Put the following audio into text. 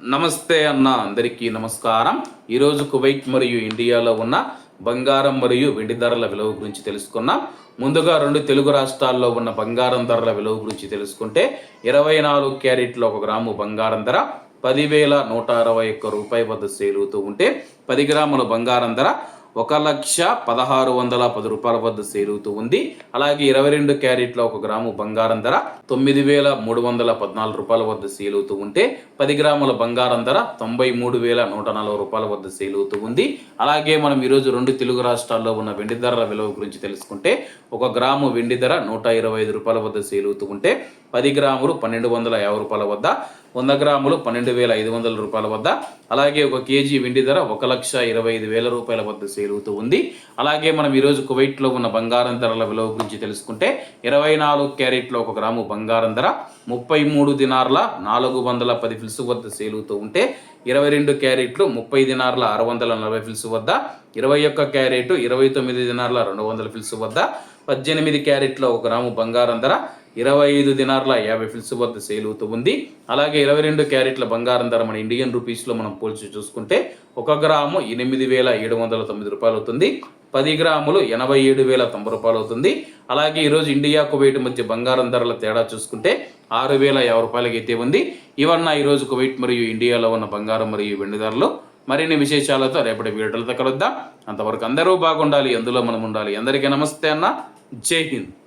నమస్తే అన్న అందరికీ నమస్కారం. ఈరోజు కువైట్ మరియు ఇండియాలో ఉన్న బంగారం మరియు వెండి ధరల విలువ గురించి తెలుసుకున్నాం ముందుగా రెండు తెలుగు రాష్ట్రాల్లో ఉన్న బంగారం ధరల విలువ గురించి తెలుసుకుంటే ఇరవై నాలుగు క్యారెట్ల ఒక గ్రాము బంగారం ధర పదివేల నూట అరవై ఒక్క రూపాయి వద్ద సేలుతూ ఉంటే పది గ్రాముల బంగారం ధర ఒక లక్ష పదహారు వందల పది రూపాయల వద్ద సేల్ అవుతూ ఉంది. అలాగే ఇరవై రెండు క్యారెట్ల ఒక గ్రాము బంగారం ధర తొమ్మిది వేల మూడు వందల పద్నాలుగు రూపాయల వద్ద సేల్ అవుతూ ఉంటే పది గ్రాముల బంగారం ధర తొంభై మూడు వేల నూట నలభై రూపాయల వద్ద సేల్ అవుతూ ఉంది. అలాగే మనం ఈరోజు రెండు తెలుగు రాష్ట్రాల్లో ఉన్న వెండి ధరల విలువ గురించి తెలుసుకుంటే ఒక గ్రాము వెండి ధర నూట ఇరవై ఐదు రూపాయల వద్ద సేల్ అవుతూ ఉంటే పది గ్రాములు పన్నెండు వందల యాభై రూపాయల వద్ద వంద గ్రాములు పన్నెండు వేల ఐదు వందల రూపాయల వద్ద అలాగే ఒక కేజీ వెండి ధర ఒక లక్ష ఇరవై ఐదు వేల రూపాయల వద్ద సేల్ అవుతూ ఉంది. అలాగే మనం ఈరోజు కువైట్లో ఉన్న బంగారం ధరల విలువ గురించి తెలుసుకుంటే ఇరవై నాలుగు క్యారెట్లో ఒక గ్రాము బంగారం ధర ముప్పై మూడు దినార్ల నాలుగు వందల పది ఫిల్స్ వద్ద సేలుతూ అవుతూ ఉంటే ఇరవై రెండు క్యారెట్లు ముప్పై దినార్ల ఆరు వందల నలభై ఫిల్స్ వద్ద ఇరవై ఒక్క క్యారెట్ ఇరవై తొమ్మిది దినార్ల రెండు వందల ఫిల్స్ వద్ద పద్దెనిమిది క్యారెట్ల ఒక గ్రాము బంగారం ధర ఇరవై ఐదు దినార్ల యాభై ఫిల్స్ వద్ద సేల్ అవుతూ ఉంది. అలాగే ఇరవై రెండు క్యారెట్ల బంగారం ధర మన ఇండియన్ రూపీస్లో మనం పోల్చి చూసుకుంటే ఒక గ్రాము ఎనిమిది వేల ఏడు వందల తొమ్మిది రూపాయలు అవుతుంది పది గ్రాములు ఎనభై ఏడు వేల తొంభై రూపాయలు అవుతుంది. అలాగే ఈరోజు ఇండియా కువైట్ మధ్య బంగారం ధరల తేడా చూసుకుంటే ఆరు వేల యాభై రూపాయలకి అయితే ఉంది. ఇవన్న ఈరోజు కువైట్ మరియు ఇండియాలో ఉన్న బంగారం మరియు వెండి ధరలు. మరిన్ని విశేషాలతో రేపటి వీడియోలతో కలుద్దాం. అంతవరకు అందరూ బాగుండాలి అందులో మనం ఉండాలి. అందరికీ నమస్తే అన్న. జై హింద్.